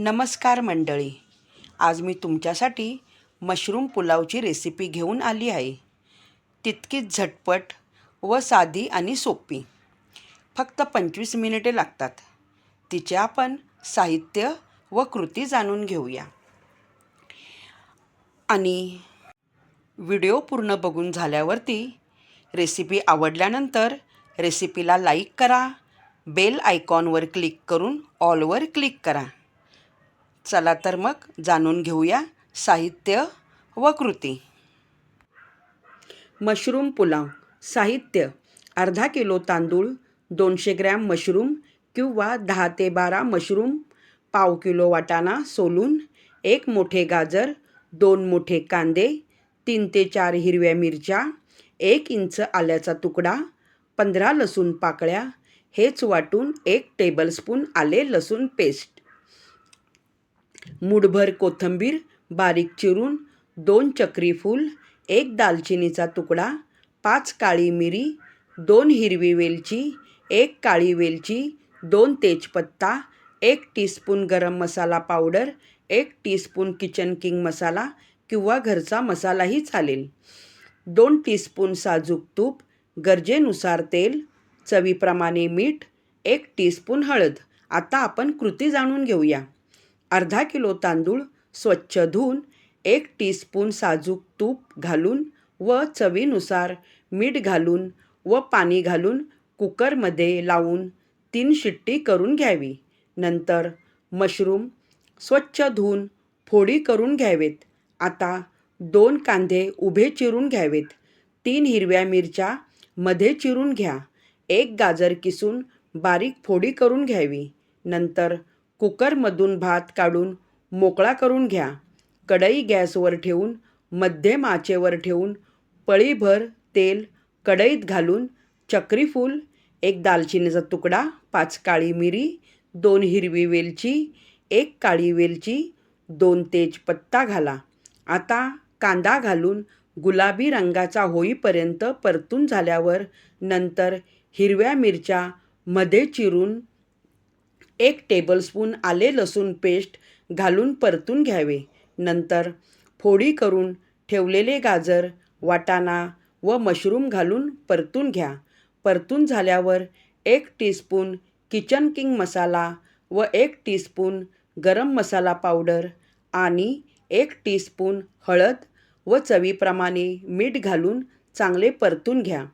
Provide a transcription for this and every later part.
नमस्कार मंडळी. आज मी तुमच्यासाठी मशरूम पुलावची रेसिपी घेऊन आली आहे. तितकीच झटपट व साधी आणि सोपी. फक्त पंचवीस मिनिटे लागतात. तिचे आपण साहित्य व कृती जाणून घेऊया. आणि व्हिडिओ पूर्ण बघून झाल्यावरती रेसिपी आवडल्यानंतर रेसिपीला लाईक करा. बेल आयकॉनवर क्लिक करून ऑलवर क्लिक करा. चला तर मग जाणून घेऊया साहित्य व कृती. मशरूम पुलाव. साहित्य. अर्धा किलो तांदूळ दोनशे ग्रॅम मशरूम किंवा दहा ते बारा मशरूम पाव किलो वाटाणा सोलून एक मोठे गाजर दोन मोठे कांदे तीन ते चार हिरव्या मिरच्या एक इंच आल्याचा तुकडा पंधरा लसूण पाकळ्या हेच वाटून एक टेबलस्पून आले लसूण पेस्ट. मुठभर कोथिंबीर बारीक चिरून दोन चक्री फूल एक दालचिनीचा तुकडा पाच काळी मिरी दोन हिरवी वेलची एक काळी वेलची दोन तेजपत्ता एक टीस्पून गरम मसाला पावडर एक टीस्पून किचन किंग मसाला किंवा घरचा मसालाही चालेल. दोन टीस्पून साजूक तूप गरजेनुसार तेल चवीप्रमाणे मीठ एक टीस्पून हळद. आता आपण कृती जाणून घेऊया. अर्धा किलो तांदूळ स्वच्छ धुवून एक टीस्पून साजूक तूप घालून व चवीनुसार मीठ घालून व पाणी घालून कुकरमध्ये लावून तीन शिट्टी करून घ्यावी. नंतर मशरूम स्वच्छ धुवून फोडी करून घ्यावेत. आता दोन कांदे उभे चिरून घ्यावेत. तीन हिरव्या मिरच्या मध्ये चिरून घ्या. एक गाजर किसून बारीक फोडी करून घ्यावी. नंतर कुकरमधून भात काढून मोकळा करून घ्या. कढई गॅसवर ठेवून मध्यम आचेवर ठेवून पळीभर तेल कढईत घालून चक्रीफूल एक दालचिनीचा तुकडा पाच काळी मिरी दोन हिरवी वेलची एक काळी वेलची दोन तेजपत्ता घाला. आता कांदा घालून गुलाबी रंगाचा होईपर्यंत परतून झाल्यावर नंतर हिरव्या मिरच्या मध्ये चिरून एक टेबलस्पून आले लसूण पेस्ट घालून परतून घ्यावे. नंतर फोडी करून ठेवलेले गाजर वाटाणा व मशरूम घालून परतून घ्या. परतून झाल्यावर एक टीस्पून किचन किंग मसाला व एक टीस्पून गरम मसाला पावडर आणि एक टीस्पून हळद व चवीप्रमाणे मीठ घालून चांगले परतून घ्या.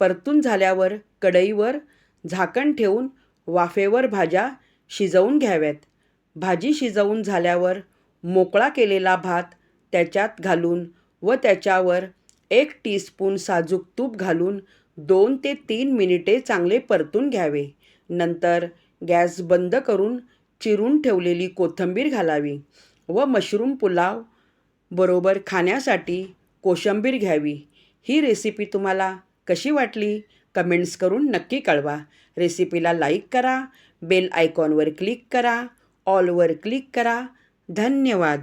परतून झाल्यावर कढईवर झाकण ठेवून वाफेवर भाज्या शिजवून घ्याव्यात भाजी शिजवून झाल्यावर मोकळा केलेला भात त्याच्यात घालून व त्याच्यावर एक टीस्पून साजूक तूप घालून दोन ते तीन मिनिटे चांगले परतून घ्यावे. नंतर गॅस बंद करून चिरून ठेवलेली कोथिंबीर घालावी व मशरूम पुलाव बरोबर खाण्यासाठी कोशिंबीर घ्यावी. ही रेसिपी तुम्हाला कशी वाटली? कमेंट्स करून नक्की कळवा. रेसिपीला लाईक करा बेल आयकॉनवर क्लिक करा ऑलवर क्लिक करा. धन्यवाद.